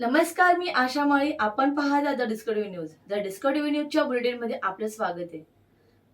नमस्कार मी आशा माळी. आपण पाहता the Discovery News. The Discovery न्यूजच्या बुलेटिनमध्ये आपलं स्वागत आहे.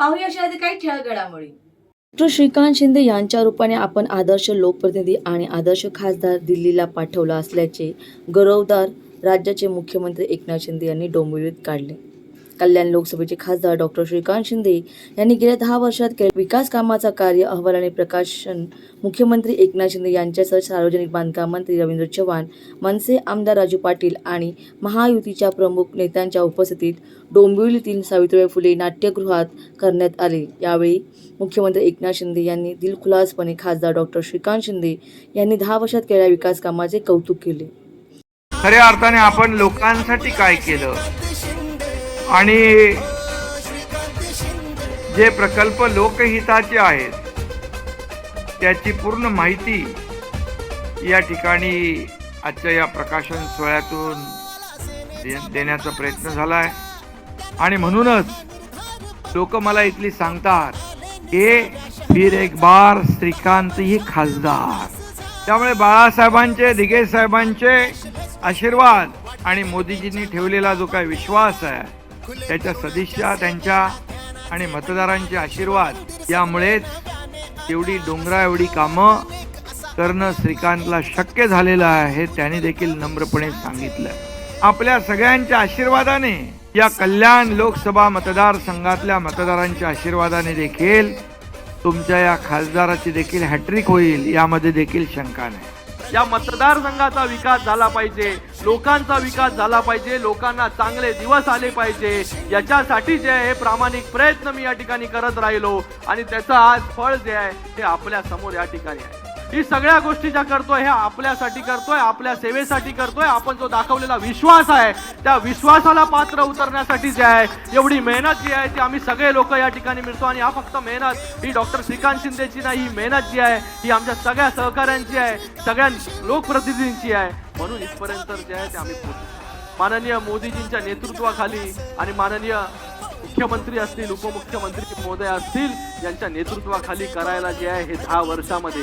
पाहूया अशा आधी काही ठळक घडामोडी डॉक्टर श्रीकांत शिंदे यांच्या रूपाने आपण आदर्श लोकप्रतिनिधी आणि आदर्श खासदार दिल्लीला पाठवला असल्याचे गौरवदार राज्याचे मुख्यमंत्री एकनाथ शिंदे यांनी डोंबिवलीत काढले. कल्याण लोकसभेचे खासदार डॉक्टर श्रीकांत शिंदे यांनी गेल्या दहा वर्षात केलेल्या विकास कामाचा कार्य अहवाल आणि प्रकाशन मुख्यमंत्री एकनाथ शिंदे यांच्यासह सार्वजनिक बांधकाम मंत्री रवींद्र चव्हाण मनसे आमदार राजू पाटील आणि महायुतीच्या प्रमुख नेत्यांच्या उपस्थितीत डोंबिवलीतील सावित्रीबाई फुले नाट्यगृहात करण्यात आले. यावेळी मुख्यमंत्री एकनाथ शिंदे यांनी दिलखुलासपणे खासदार डॉक्टर श्रीकांत शिंदे यांनी दहा वर्षात केलेल्या विकास कामाचे कौतुक केले. खऱ्या अर्थाने आपण लोकांसाठी काय केलं? आणि जे प्रकल्प लोकहिताचे आहेत त्याची पूर्ण माहिती या ठिकाणी आजच्या या प्रकाशन सोहळ्यातून दे- देण्याचा प्रयत्न झाला आहे आणि म्हणूनच लोक मला इथली सांगतात हे फिर एक बार श्रीकांत ही खासदार. त्यामुळे बाळासाहेबांचे दिगे साहेबांचे आशीर्वाद आणि मोदीजींनी ठेवलेला जो काही विश्वास आहे त्याच्या सदिच्छा त्यांच्या आणि मतदारांचे आशीर्वाद. यामुळेच एवढी डोंगरा एवढी कामं करणं श्रीकांतला शक्य झालेलं आहे त्याने त्यांनी देखील नम्रपणे सांगितलं. आपल्या सगळ्यांच्या आशीर्वादाने या कल्याण लोकसभा मतदारसंघातल्या मतदारांच्या आशीर्वादाने देखील तुमच्या या खासदाराची देखील हॅट्रिक होईल यामध्ये देखील शंका नाही. या मतदारसंघाचा विकास झाला पाहिजे लोकांचा विकास झाला पाहिजे लोकांना चांगले दिवस आले पाहिजे. याच्यासाठी जे आहे हे प्रामाणिक प्रयत्न मी या ठिकाणी करत राहिलो. आणि त्याचं आज फळ जे आहे ते आपल्यासमोर या ठिकाणी आहे. ही सगळ्या गोष्टी ज्या करतोय हे आपल्यासाठी करतोय आपल्या सेवेसाठी करतोय. आपण जो दाखवलेला विश्वास आहे त्या विश्वासाला पात्र उतरण्यासाठी जे आहे एवढी मेहनत जी आहे ती आम्ही सगळे लोक या ठिकाणी मिळतो. आणि हा फक्त मेहनत ही डॉक्टर श्रीकांत शिंदेची नाही ही मेहनत जी आहे ही आमच्या सगळ्या सहकाऱ्यांची आहे सगळ्या लोकप्रतिनिधींची आहे. म्हणून इथपर्यंत जे आहे ते आम्ही माननीय मोदीजींच्या नेतृत्वाखाली आणि माननीय मुख्यमंत्री असतील उपमुख्यमंत्री महोदय असतील यांच्या नेतृत्वाखाली करायला जे आहे हे दहा वर्षामध्ये